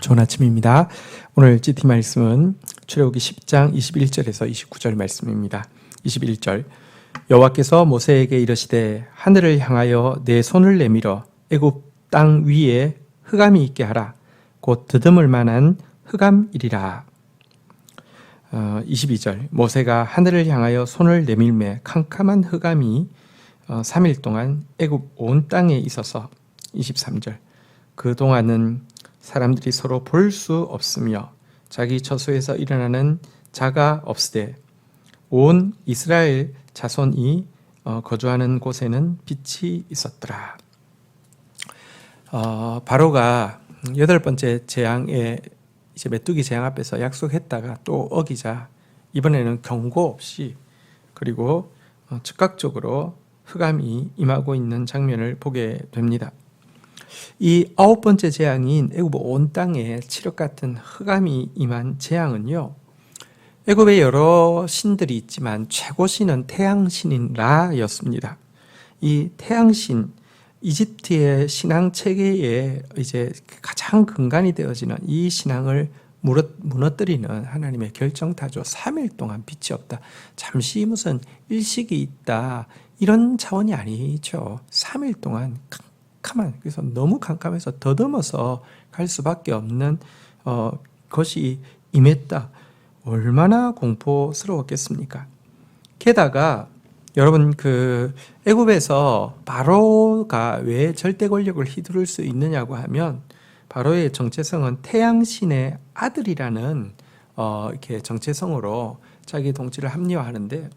좋은 아침입니다. 오늘 GT 말씀은 출애굽기 10장 21절에서 29절 말씀입니다. 21절 여호와께서 모세에게 이르시되 하늘을 향하여 내 손을 내밀어 애굽 땅 위에 흑암이 있게 하라 곧 드듬을 만한 흑암이리라. 어, 22절 모세가 하늘을 향하여 손을 내밀매 캄캄한 흑암이 어, 3일 동안 애굽 온 땅에 있어서 23절 그 동안은 사람들이 서로 볼 수 없으며 자기 처소에서 일어나는 자가 없으되 온 이스라엘 자손이 어, 거주하는 곳에는 빛이 있었더라. 어, 바로가 여덟 번째 재앙에 이제 메뚜기 재앙 앞에서 약속했다가 또 어기자 이번에는 경고 없이 그리고 어, 즉각적으로 흑암이 임하고 있는 장면을 보게 됩니다. 이 아홉 번째 재앙인 애굽 온 땅에 칠흑 같은 흑암이 임한 재앙은요. 애굽에 여러 신들이 있지만 최고 신은 태양 신인 라였습니다. 이 태양 신 이집트의 신앙 체계에 이제 가장 근간이 되어지는 이 신앙을 무너뜨리는 하나님의 결정타죠. 3일 동안 빛이 없다. 잠시 무슨 일식이 있다. 이런 차원이 아니죠. 3일 동안 캄캄한 그래서 너무 캄캄해서 더듬어서 갈 수밖에 없는 어, 것이 임했다. 얼마나 공포스러웠겠습니까? 게다가 여러분 그 애굽에서 바로가 왜 절대 권력을 휘두를 수 있느냐고 하면 바로의 정체성은 태양 신의 아들이라는 어 이렇게 정체성으로 자기 동지를 합리화하는데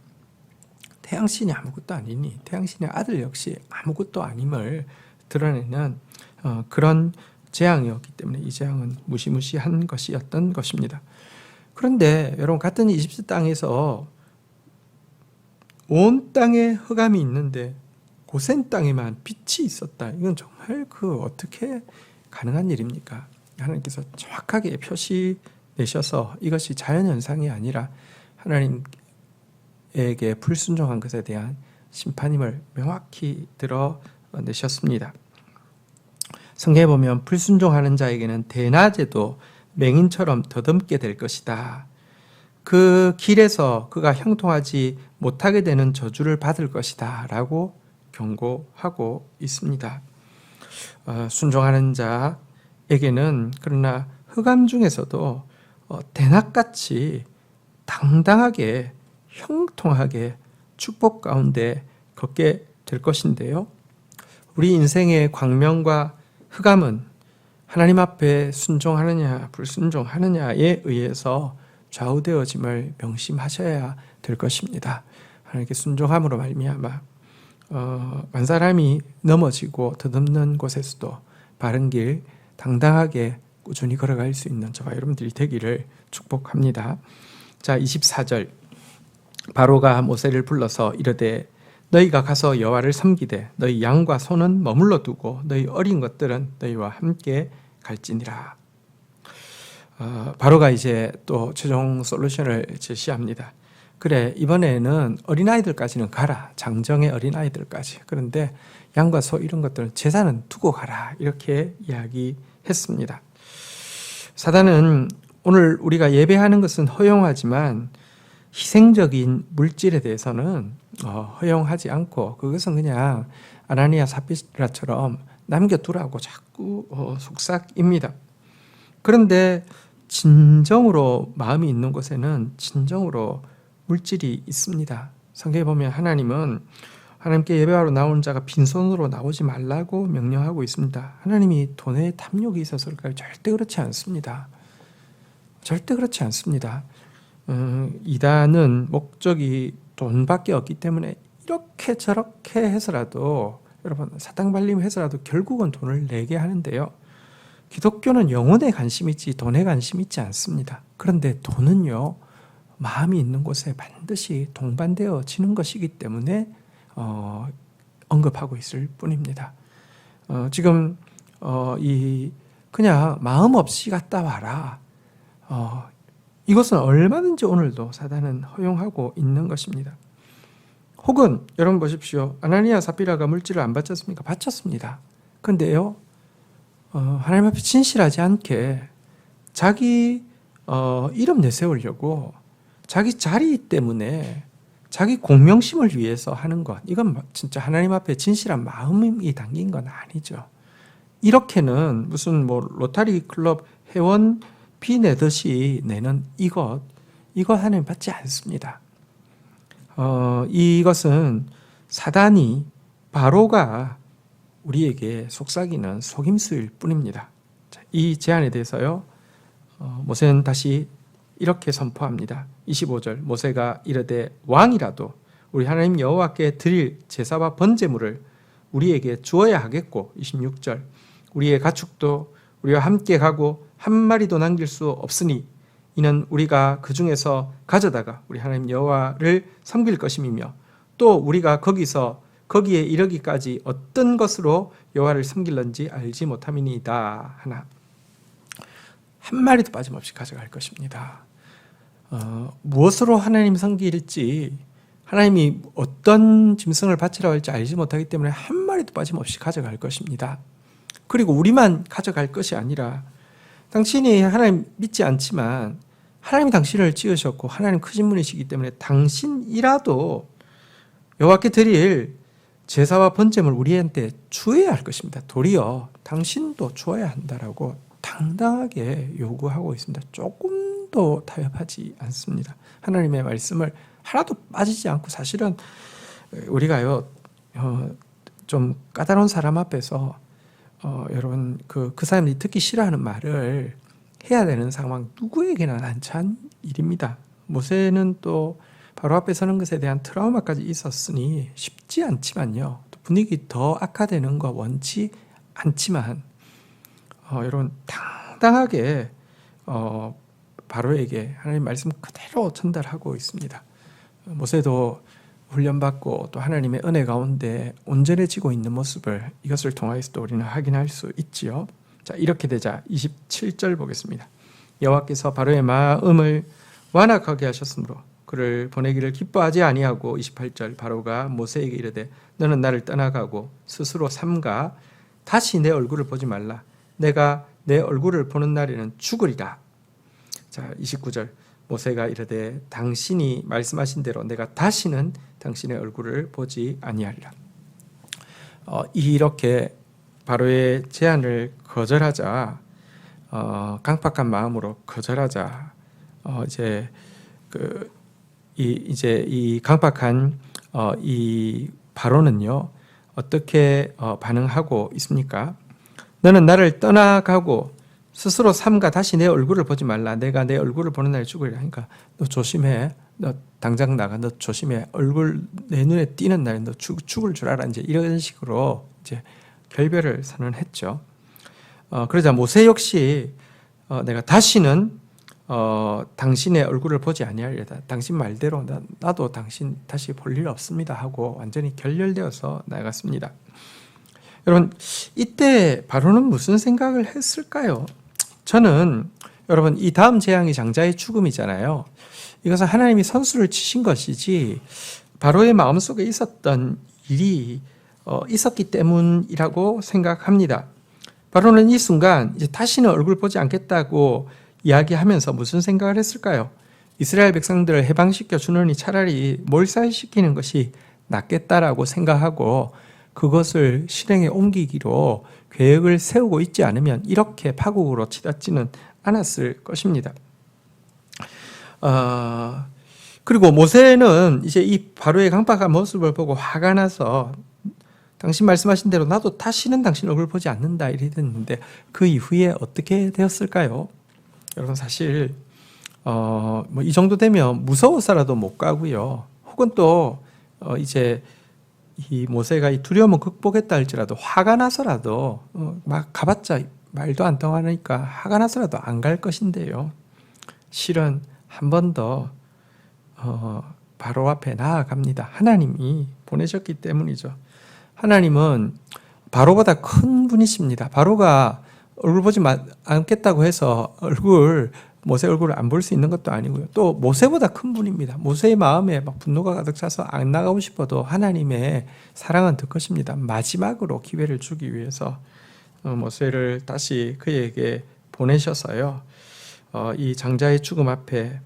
태양신이 아무것도 아니니 태양신의 아들 역시 아무것도 아님을 드러내는 어 그런 재앙이었기 때문에 이 재앙은 무시무시한 것이었던 것입니다. 그런데 여러분 같은 이집트 땅에서 온 땅에 흑암이 있는데 고센 땅에만 빛이 있었다. 이건 정말 그 어떻게 가능한 일입니까? 하나님께서 정확하게 표시 내셔서 이것이 자연 현상이 아니라 하나님에게 불순종한 것에 대한 심판임을 명확히 드러내셨습니다. 성경에 보면 불순종하는 자에게는 대낮에도 맹인처럼 더듬게 될 것이다. 그 길에서 그가 형통하지 못하게 되는 저주를 받을 것이다. 라고 경고하고 있습니다. 어, 순종하는 자에게는 그러나 흑암 중에서도 어, 대낮같이 당당하게 형통하게 축복 가운데 걷게 될 것인데요. 우리 인생의 광명과 흑암은 하나님 앞에 순종하느냐 불순종하느냐에 의해서 좌우되어짐을 명심하셔야 될 것입니다. 하나님께 순종함으로 말미암아 어, 만 사람이 넘어지고 더듬는 곳에서도 바른 길 당당하게 꾸준히 걸어갈 수 있는 저와 여러분들이 되기를 축복합니다. 자, 24절 바로가 모세를 불러서 이르되 너희가 가서 여호와를 섬기되 너희 양과 소는 머물러 두고 너희 어린 것들은 너희와 함께 갈지니라. 어, 바로가 이제 또 최종 솔루션을 제시합니다. 그래 이번에는 어린아이들까지는 가라 장정의 어린아이들까지 그런데 양과 소 이런 것들은 제사는 두고 가라 이렇게 이야기했습니다. 사단은 오늘 우리가 예배하는 것은 허용하지만 희생적인 물질에 대해서는 어, 허용하지 않고 그것은 그냥 아나니아 사피라처럼 남겨두라고 자꾸 어, 속삭입니다. 그런데 진정으로 마음이 있는 곳에는 진정으로 물질이 있습니다. 성경에 보면 하나님은 하나님께 예배하러 나온 자가 빈손으로 나오지 말라고 명령하고 있습니다. 하나님이 돈에 탐욕이 있어서일까요? 절대 그렇지 않습니다. 절대 그렇지 않습니다. 음, 이단은 목적이 돈밖에 없기 때문에 이렇게 저렇게 해서라도 여러분 사탕 발림 해서라도 결국은 돈을 내게 하는데요. 기독교는 영혼에 관심 있지 돈에 관심 있지 않습니다. 그런데 돈은요 마음이 있는 곳에 반드시 동반되어지는 것이기 때문에 어, 언급하고 있을 뿐입니다. 어, 지금 어, 이 그냥 마음 없이 갔다 와라. 어, 이것은 얼마든지 오늘도 사단은 허용하고 있는 것입니다. 혹은 여러분 보십시오. 아나니아 사피라가 물질을 안 바쳤습니까? 바쳤습니다. 근데요. 어, 하나님 앞에 진실하지 않게 자기 어, 이름 내세우려고 자기 자리 때문에 자기 공명심을 위해서 하는 것 이건 뭐 진짜 하나님 앞에 진실한 마음이 담긴 건 아니죠. 이렇게는 무슨 뭐 로타리 클럽 회원 비 내듯이 내는 이것 이것 하나님 받지 않습니다. 어, 이것은 사단이 바로가 우리에게 속삭이는 속임수일 뿐입니다. 자, 이 제안에 대해서요. 어, 모세는 다시 이렇게 선포합니다. 25절 모세가 이르되 왕이라도 우리 하나님 여호와께 드릴 제사와 번제물을 우리에게 주어야 하겠고 26절 우리의 가축도 우리와 함께 가고 한 마리도 남길 수 없으니 이는 우리가 그 중에서 가져다가 우리 하나님 여호와를 섬길 것임이며 또 우리가 거기서 거기에 이르기까지 어떤 것으로 여호와를 섬길는지 알지 못함이니이다 하나 한 마리도 빠짐없이 가져갈 것입니다. 어, 무엇으로 하나님 섬길지 하나님이 어떤 짐승을 바치라고 할지 알지 못하기 때문에 한 마리도 빠짐없이 가져갈 것입니다. 그리고 우리만 가져갈 것이 아니라 당신이 하나님 믿지 않지만 하나님이 당신을 지으셨고 하나님 크신 분이시기 때문에 당신이라도 여호와께 드릴 제사와 번제물 우리한테 주어야 할 것입니다. 도리어 당신도 주어야 한다라고 당당하게 요구하고 있습니다. 조금도 타협하지 않습니다. 하나님의 말씀을 하나도 빠지지 않고 사실은 우리가요 어, 좀 까다로운 사람 앞에서 어, 여러분 그, 그 사람들이 듣기 싫어하는 말을 해야 되는 상황 누구에게나 난처한 일입니다. 모세는 또 바로 앞에 서는 것에 대한 트라우마까지 있었으니 쉽지 않지만요. 또 분위기 더 악화되는 거 원치 않지만 어, 여러분 당당하게 어, 바로에게 하나님 말씀 그대로 전달하고 있습니다. 모세도 훈련받고 또 하나님의 은혜 가운데 온전해지고 있는 모습을 이것을 통하여서 또 우리는 확인할 수 있지요. 자 이렇게 되자 27절 보겠습니다. 여호와께서 바로의 마음을 완악하게 하셨으므로 그를 보내기를 기뻐하지 아니하고 28절 바로가 모세에게 이르되 너는 나를 떠나가고 스스로 삼가 다시 내 얼굴을 보지 말라 내가 내 얼굴을 보는 날에는 죽으리라. 자 29절 모세가 이르되 당신이 말씀하신 대로 내가 다시는 당신의 얼굴을 보지 아니하리라. 어, 이렇게 바로의 제안을 거절하자 어, 강팍한 마음으로 거절하자 어, 이제 그 이, 이제 이 강팍한 어, 이 바로는요 어떻게 어, 반응하고 있습니까? 너는 나를 떠나가고 스스로 삼가 다시 내 얼굴을 보지 말라. 내가 내 얼굴을 보는 날 죽으리라. 하니까 너 조심해. 너 당장 나가. 너 조심해. 얼굴 내 눈에 띄는 날너 죽을 줄 알아. 이제 이런 식으로 이제 결별을 선언했죠. 어, 그러자 모세 역시 어, 내가 다시는 어, 당신의 얼굴을 보지 아니하리다. 당신 말대로 나, 나도 당신 다시 볼 일 없습니다 하고 완전히 결렬되어서 나갔습니다. 여러분 이때 바로는 무슨 생각을 했을까요? 저는 여러분 이 다음 재앙이 장자의 죽음이잖아요. 이것은 하나님이 선수를 치신 것이지 바로의 마음속에 있었던 일이 어, 있었기 때문이라고 생각합니다. 바로는 이 순간 이제 다시는 얼굴 보지 않겠다고 이야기하면서 무슨 생각을 했을까요? 이스라엘 백성들을 해방시켜 주느니 차라리 몰살시키는 것이 낫겠다라고 생각하고 그것을 실행에 옮기기로 계획을 세우고 있지 않으면 이렇게 파국으로 치닫지는 않았을 것입니다. 어, 그리고 모세는 이제 이 바로의 강박한 모습을 보고 화가 나서 당신 말씀하신 대로 나도 다시는 당신 얼굴 보지 않는다 이랬는데 그 이후에 어떻게 되었을까요? 여러분 사실 어, 뭐 이 정도 되면 무서워서라도 못 가고요. 혹은 또 어, 이제 이 모세가 이 두려움을 극복했다 할지라도 화가 나서라도 어, 막 가봤자 말도 안 통하니까 화가 나서라도 안 갈 것인데요. 실은 한 번더 어, 바로 앞에 나아갑니다. 하나님이 보내셨기 때문이죠. 하나님은 바로보다 큰 분이십니다. 바로가 얼굴 보지 않겠다고 해서 얼굴 모세 얼굴을 안 볼 수 있는 것도 아니고요. 또 모세보다 큰 분입니다. 모세의 마음에 막 분노가 가득 차서 안 나가고 싶어도 하나님의 사랑은 더 것입니다. 마지막으로 기회를 주기 위해서 어, 모세를 다시 그에게 보내셔서요. 어, 이 장자의 죽음 앞에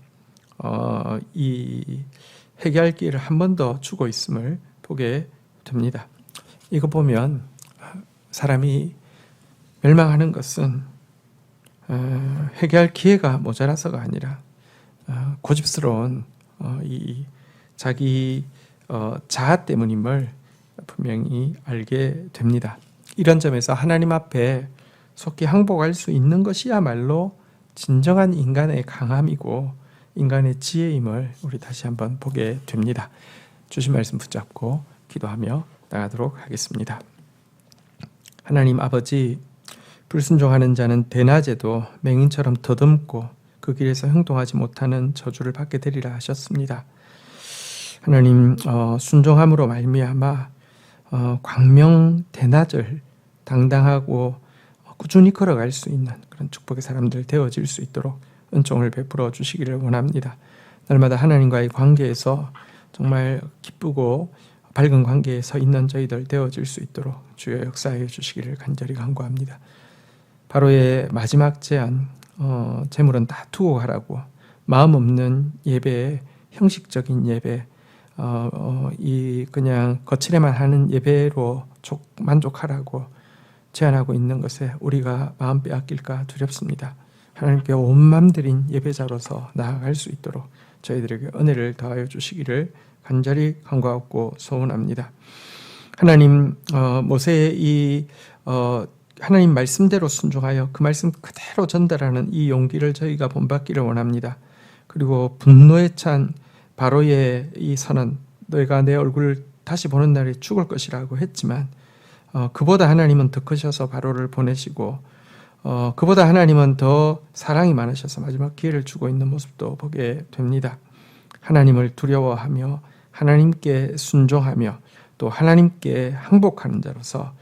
어, 이 해결할 기회를 한번 더 주고 있음을 보게 됩니다. 이거 보면 사람이 멸망하는 것은 어, 해결할 기회가 모자라서가 아니라 어, 고집스러운 어, 이 자기 어, 자아 때문임을 분명히 알게 됩니다. 이런 점에서 하나님 앞에 속히 항복할 수 있는 것이야말로 진정한 인간의 강함이고 인간의 지혜임을 우리 다시 한번 보게 됩니다. 주신 말씀 붙잡고 기도하며 나가도록 하겠습니다. 하나님 아버지 불순종하는 자는 대낮에도 맹인처럼 더듬고 그 길에서 행동하지 못하는 저주를 받게 되리라 하셨습니다. 하나님 어, 순종함으로 말미암아 어, 광명 대낮을 당당하고 꾸준히 걸어갈 수 있는 그런 축복의 사람들 되어질 수 있도록 은총을 베풀어 주시기를 원합니다. 날마다 하나님과의 관계에서 정말 기쁘고 밝은 관계에 서 있는 저희들 되어질 수 있도록 주여 역사해 주시기를 간절히 간구합니다. 바로의 마지막 제안, 어, 재물은 다 두고 가라고 마음 없는 예배, 형식적인 예배, 어, 어, 이 그냥 거칠에만 하는 예배로 족, 만족하라고 제안하고 있는 것에 우리가 마음 빼앗길까 두렵습니다. 하나님께 온맘 들인 예배자로서 나아갈 수 있도록 저희들에게 은혜를 더하여 주시기를 간절히 간구하고 소원합니다. 하나님 어, 모세의 이 어, 하나님 말씀대로 순종하여 그 말씀 그대로 전달하는 이 용기를 저희가 본받기를 원합니다. 그리고 분노에 찬 바로의 이 선언, 너희가 내 얼굴을 다시 보는 날에 죽을 것이라고 했지만 어, 그보다 하나님은 더 크셔서 바로를 보내시고 어, 그보다 하나님은 더 사랑이 많으셔서 마지막 기회를 주고 있는 모습도 보게 됩니다. 하나님을 두려워하며 하나님께 순종하며 또 하나님께 항복하는 자로서 어,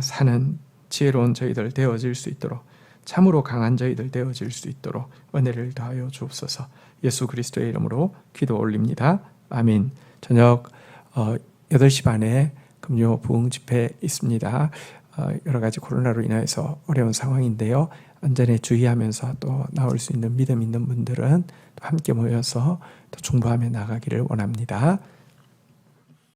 사는 지혜로운 저희들 되어질 수 있도록 참으로 강한 저희들 되어질 수 있도록 은혜를 더하여 주옵소서. 예수 그리스도의 이름으로 기도 올립니다. 아멘. 저녁 어, 8시 반에 금요 부흥 집회 있습니다. 어, 여러 가지 코로나로 인해서 어려운 상황인데요. 안전에 주의하면서 또 나올 수 있는 믿음 있는 분들은 또 함께 모여서 또 중보하며 나가기를 원합니다.